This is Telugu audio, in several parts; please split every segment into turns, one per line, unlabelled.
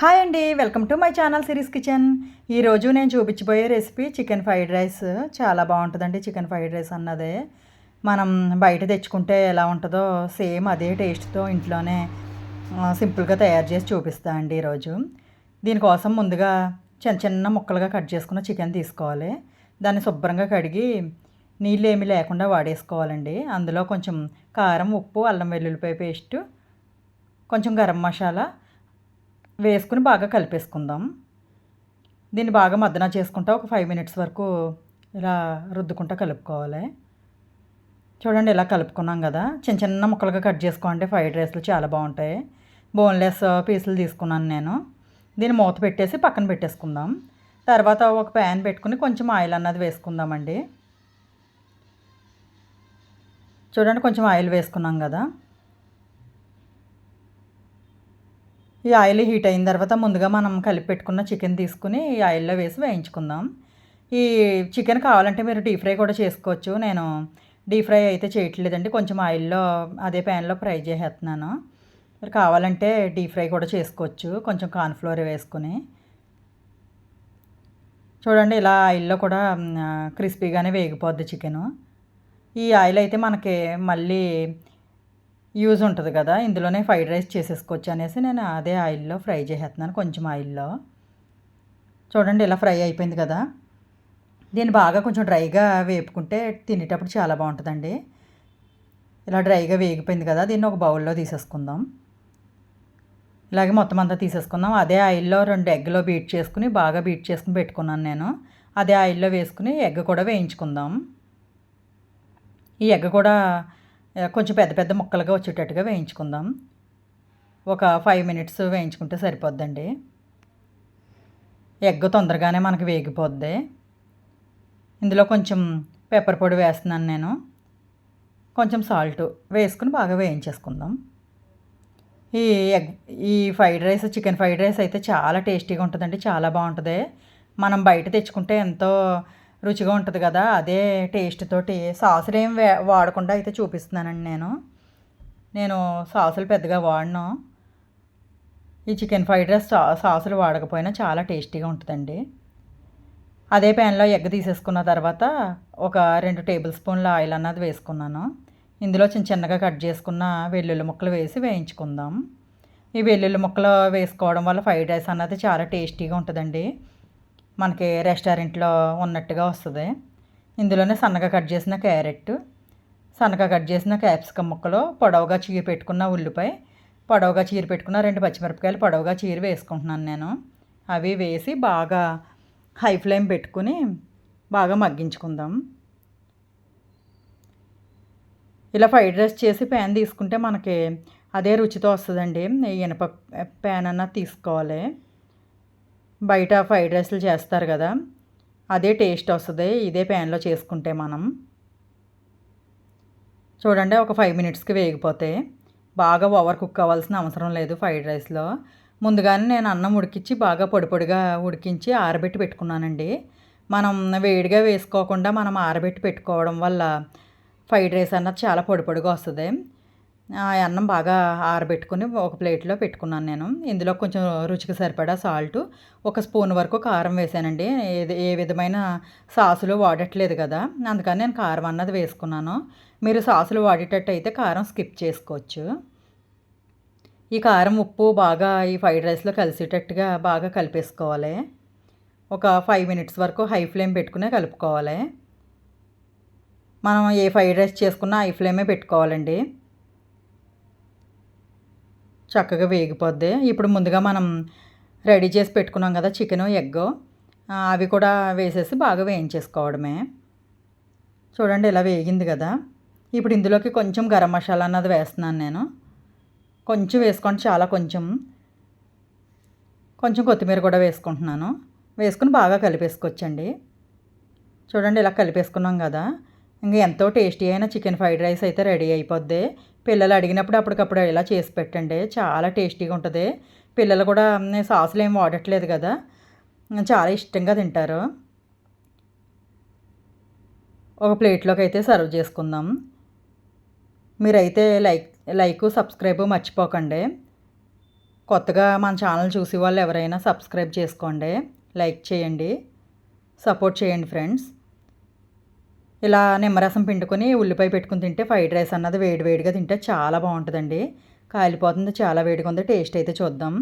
హాయ్ అండి welcome to my channel series kitchen. ఈరోజు నేను చూపించబోయే రెసిపీ చికెన్ ఫ్రైడ్ రైస్. చాలా బాగుంటుందండి చికెన్ ఫ్రైడ్ రైస్ అన్నదే. మనం బయట తెచ్చుకుంటే ఎలా ఉంటుందో సేమ్ అదే టేస్ట్తో ఇంట్లోనే సింపుల్గా తయారు చేసి చూపిస్తా అండి ఈరోజు దీనికోసం ముందుగా చిన్న చిన్న ముక్కలుగా కట్ చేసుకున్న చికెన్ తీసుకోవాలి. దాన్ని శుభ్రంగా కడిగి నీళ్ళు ఏమీ లేకుండా వాడేసుకోవాలండి. అందులో కొంచెం కారం ఉప్పు అల్లం వెల్లుల్లిపాయ పేస్టు కొంచెం గరం మసాలా వేసుకుని బాగా కలిపేసుకుందాం. దీన్ని బాగా మద్దన చేసుకుంటా ఒక ఫైవ్ మినిట్స్ వరకు ఇలా రుద్దుకుంటా కలుపుకోవాలి. చూడండి ఇలా కలుపుకున్నాం కదా. చిన్న చిన్న ముక్కలుగా కట్ చేసుకోండి ఫ్రైడ్ రైస్లు చాలా బాగుంటాయి. బోన్లెస్ పీసులు తీసుకున్నాను నేను. దీన్ని మూత పెట్టేసి పక్కన పెట్టేసుకుందాం. తర్వాత ఒక ప్యాన్ పెట్టుకుని కొంచెం ఆయిల్ అన్నది వేసుకుందామండి. చూడండి కొంచెం ఆయిల్ వేసుకున్నాం కదా. ఈ ఆయిల్ హీట్ అయిన తర్వాత ముందుగా మనం కలిపి పెట్టుకున్న చికెన్ తీసుకుని ఈ ఆయిల్లో వేసి వేయించుకుందాం. ఈ చికెన్ కావాలంటే మీరు డీప్ ఫ్రై కూడా చేసుకోవచ్చు. నేను డీప్ ఫ్రై అయితే చేయట్లేదండి. కొంచెం ఆయిల్లో అదే ప్యాన్లో ఫ్రై చేసేస్తున్నాను. మీరు కావాలంటే డీప్ ఫ్రై కూడా చేసుకోవచ్చు. కొంచెం కార్న్ఫ్లోర్ వేసుకుని. చూడండి ఇలా ఆయిల్లో కూడా క్రిస్పీగానే వేగిపోద్ది చికెను. ఈ ఆయిల్ అయితే మనకి మళ్ళీ యూజ్ ఉంటుంది కదా ఇందులోనే ఫ్రైడ్ రైస్ చేసేసుకోవచ్చు అనేసి నేను అదే ఆయిల్లో ఫ్రై చేసేస్తున్నాను కొంచెం ఆయిల్లో. చూడండి ఇలా ఫ్రై అయిపోయింది కదా. దీన్ని బాగా కొంచెం డ్రైగా వేపుకుంటే తినేటప్పుడు చాలా బాగుంటుందండి. ఇలా డ్రైగా వేగిపోయింది కదా దీన్ని ఒక బౌల్లో తీసేసుకుందాం. ఇలాగే మొత్తం అంతా తీసేసుకుందాం. అదే ఆయిల్లో రెండు ఎగ్లో బీట్ చేసుకుని బాగా బీట్ చేసుకుని పెట్టుకున్నాను నేను. అదే ఆయిల్లో వేసుకుని ఎగ్ కూడా వేయించుకుందాం. ఈ ఎగ్ కూడా కొంచెం పెద్ద పెద్ద ముక్కలుగా వచ్చేటట్టుగా వేయించుకుందాం. ఒక ఫైవ్ మినిట్స్ వేయించుకుంటే సరిపోద్దండి. ఎగ్ తొందరగానే మనకి వేగిపోద్ది. ఇందులో కొంచెం పెప్పర్ పొడి వేస్తున్నాను నేను. కొంచెం సాల్ట్ వేసుకుని బాగా వేయించేసుకుందాం. ఈ ఎగ్ ఈ fried rice chicken fried rice అయితే చాలా టేస్టీగా ఉంటుందండి చాలా బాగుంటుంది. మనం బయట తెచ్చుకుంటే ఎంతో రుచిగా ఉంటుంది కదా అదే టేస్ట్ తోటి. సాసులు ఏం వే వాడకుండా అయితే చూపిస్తున్నానండి నేను. నేను సాసులు పెద్దగా వాడను. ఈ చికెన్ ఫ్రైడ్ రైస్ సా సాసులు వాడకపోయినా చాలా టేస్టీగా ఉంటుందండి. అదే ప్యాన్లో ఎగ్ తీసేసుకున్న తర్వాత ఒక రెండు టేబుల్ స్పూన్ల ఆయిల్ అన్నది వేసుకున్నాను. ఇందులో చిన్న చిన్నగా కట్ చేసుకున్న వెల్లుల్లి ముక్కలు వేసి వేయించుకుందాం. ఈ వెల్లుల్లి ముక్కలు వేసుకోవడం వల్ల ఫ్రైడ్ రైస్ అన్నది చాలా టేస్టీగా ఉంటుందండి. మనకి రెస్టారెంట్లో ఉన్నట్టుగా వస్తుంది. ఇందులోనే సన్నగా కట్ చేసిన క్యారెట్ సన్నగా కట్ చేసిన క్యాప్సికమ్ ముక్కలు పొడవుగా చీర పెట్టుకున్న ఉల్లిపాయ పొడవుగా చీర పెట్టుకున్న రెండు పచ్చిమిరపకాయలు పొడవుగా చీర వేసుకుంటున్నాను నేను. అవి వేసి బాగా హై ఫ్లేమ్ పెట్టుకుని బాగా మగ్గించుకుందాం. ఇలా ఫ్రైడ్ రైస్ చేసి ప్యాన్ తీసుకుంటే మనకి అదే రుచితో వస్తుందండి. ఈ ఇనప ప్యాన్ అన్నది తీసుకోవాలి. బయట ఫ్రైడ్ రైస్లు చేస్తారు కదా అదే టేస్ట్ వస్తుంది. ఇదే ప్యాన్లో చేసుకుంటే మనం. చూడండి ఒక ఫైవ్ మినిట్స్కి వేగిపోతే బాగా ఓవర్ కుక్ అవ్వాల్సిన అవసరం లేదు ఫ్రైడ్ రైస్లో. ముందుగానే నేను అన్నం ఉడికించి బాగా పొడి పొడిగా ఉడికించి ఆరబెట్టి పెట్టుకున్నానండి. మనం వేడిగా వేసుకోకుండా మనం ఆరబెట్టి పెట్టుకోవడం వల్ల ఫ్రైడ్ రైస్ అన్నది చాలా పొడి పొడిగా వస్తుంది. అన్నం బాగా ఆరబెట్టుకుని ఒక ప్లేట్లో పెట్టుకున్నాను నేను. ఇందులో కొంచెం రుచికి సరిపడా సాల్ట్ ఒక స్పూన్ వరకు కారం వేసానండి. ఏది ఏ విధమైన సాసులు వాడట్లేదు కదా అందుకని నేను కారం అన్నది వేసుకున్నాను. మీరు సాసులు వాడేటట్టు అయితే కారం స్కిప్ చేసుకోవచ్చు. ఈ కారం ఉప్పు బాగా ఈ ఫ్రైడ్ రైస్లో కలిసేటట్టుగా బాగా కలిపేసుకోవాలి. ఒక ఫైవ్ మినిట్స్ వరకు హై ఫ్లేమ్ పెట్టుకునే కలుపుకోవాలి. మనం ఏ ఫ్రైడ్ రైస్ చేసుకున్నా హై ఫ్లేమే పెట్టుకోవాలండి. చక్కగా వేగిపోద్ది. ఇప్పుడు ముందుగా మనం రెడీ చేసి పెట్టుకున్నాం కదా చికెను ఎగ్ అవి కూడా వేసేసి బాగా వేయించేసుకోవడమే. చూడండి ఇలా వేగింది కదా. ఇప్పుడు ఇందులోకి కొంచెం గరం మసాలా అన్నది వేస్తున్నాను నేను. కొంచెం వేసుకోండి చాలా కొంచెం. కొంచెం కొత్తిమీర కూడా వేసుకుంటున్నాను. వేసుకుని బాగా కలిపేసుకోవచ్చండి. చూడండి ఇలా కలిపేసుకున్నాం కదా. ఇంకా ఎంతో టేస్టీ అయిన చికెన్ ఫ్రైడ్ రైస్ అయితే రెడీ అయిపోద్ది. పిల్లలు అడిగినప్పుడు అప్పటికప్పుడు ఇలా చేసి పెట్టండి. చాలా టేస్టీగా ఉంటుంది. పిల్లలు కూడా సాసులు ఏం వాడట్లేదు కదా. చాలా ఇష్టంగా తింటారు. ఒక ప్లేట్లోకి అయితే సర్వ్ చేసుకుందాం. మీరైతే లైక్ లైక్ సబ్స్క్రైబ్ మర్చిపోకండి. కొత్తగా మన ఛానల్ చూసి వాళ్ళు ఎవరైనా సబ్స్క్రైబ్ చేసుకోండి. లైక్ చేయండి. సపోర్ట్ చేయండి ఫ్రెండ్స్. ఇలా నిమ్మరసం పిండుకొని ఉల్లిపాయ పెట్టుకుని తింటే ఫ్రైడ్ రైస్ అన్నది వేడి వేడిగా తింటే చాలా బాగుంటుందండి. కాలిపోతుంది చాలా వేడిగా ఉంది. టేస్ట్ అయితే చూద్దాం.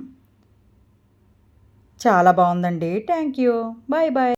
చాలా బాగుందండి. Thank you. Bye bye.